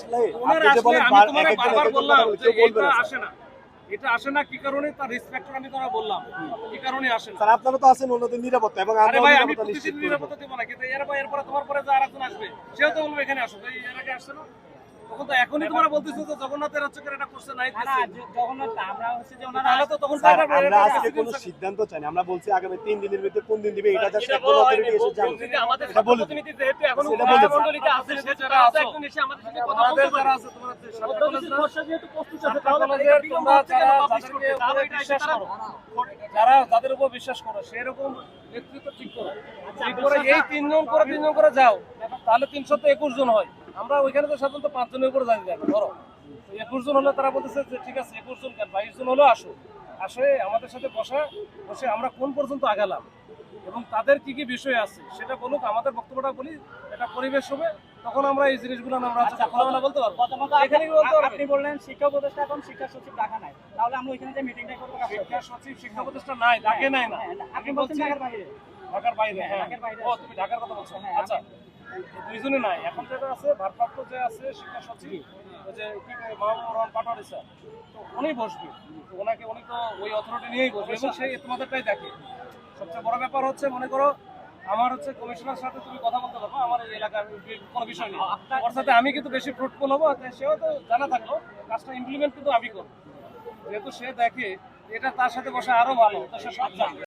আসলে বারবার বললাম যে এটা আসে না। এটা আসে না কি কারণে? তার রিসপেক্টর আমি তোরা বললাম। কি কারণে আসে না। স্যার আপনারা তো আছেন অন্যদের নিরাপত্তা এবং আরে ভাই আমি প্রতিদিন নিরাপত্তা দেবো না কিন্তু এর এরপরে তোমার পরে যে আরেকজন আসবে সেও তো বলবে এখানে আসো। এই এর আগে আসছে না? তখন তো এখনই তোমরা বলতেছো যে জগন্নাথের হচ্ছে এটা করছে নাই না, না, যে- জগন্নাথ আমরা হচ্ছে যে ওনারা তো তখন আমরা আজকে কোনো সিদ্ধান্ত- সিদ্ধান্ত চাই না আমরা বলছি আগামী তিন দিনের ভিতরে কোন দিন দিবে এটা জাস্ট এটা একজন বলা হয়নি, অথরিটি এসে জানবে আমাদের এটা বলে দিন। প্রতিনিধি যেহেতু এখনও সেটা বলে দিন। মন্ডলীতে আছে, যারা সেটা আছো। একজন এসে আমাদের সাথে কথা বলতে যারা আছে তোমার যে সাতটা অত্যন্ত কলেজ না? সমস্যা যেহেতু প্রস্তুত আছে, তাহলে কলেজের এটা বিলম্ব তোমরা যারা যাদেরকে তাহলে এটা বিশ্বাস করো, যারা যাদের উপর বিশ্বাস করো সেরকম নেতৃত্ব ঠিক করো ঠিক করে এই তিনজন করে তিনজন করে যাও তাহলে তিনশো তো একুশ জন হয় আমরা ওইখানে তো সাধারণত পাঁচ জনের উপরে যাই যাবে ধরো। একুশ জন হলে তারা বলতেছে যে ঠিক আছে একুশ জন কেন? বাইশ জন হলেও আসো। আসে আমাদের সাথে বসা বসে আমরা কোন পর্যন্ত আগালাম এবং তাদের কি কি বিষয় আছে সেটা বলুক আমাদের বক্তব্যটা বলি এটা পরিবেশ হবে তখন আমরা এই জিনিসগুলো আমরা খোলামেলা বলতে পারব। এখানে বলতে আপনি- আপনি বললেন শিক্ষা উপদেষ্টা এখন শিক্ষা সচিব ডাকা নাই। তাহলে আমরা ওইখানে যে মিটিংটা করব? শিক্ষা সচিব শিক্ষা প্রতিষ্ঠান নাই ডাকে নাই না। হ্যাঁ, আপনি বলছেন ঢাকার বাইরে। ঢাকার বাইরে হ্যাঁ ঢাকার বাইরে ও তুমি ঢাকার কথা বলছো। হ্যাঁ, আচ্ছা। দুইজনে নাই এখন যেটা আছে ভারপ্রাপ্ত যে আছে শিক্ষা সচিব যে কি কয়, মাহবুবুর রহমান পাটোয়ারি স্যার তো উনি বসবে। ওনাকে উনি তো ওই অথরিটি নিয়েই বসবে এবং সেই তোমাদেরটাই দেখে। সবচেয়ে বড় ব্যাপার হচ্ছে মনে করো আমার হচ্ছে কমিশনার সাথে তুমি কথা বলতে পারব আমার এই এলাকার কোনো বিষয় নেই। ওর সাথে আমি কিন্তু বেশি ফ্রুটফুল হব সেও তো জানা থাকল কাজটা ইমপ্লিমেন্ট কিন্তু আমি করব। যেহেতু সে দেখে এটা তার সাথে বসে আরও ভালো তো সে সব জানে।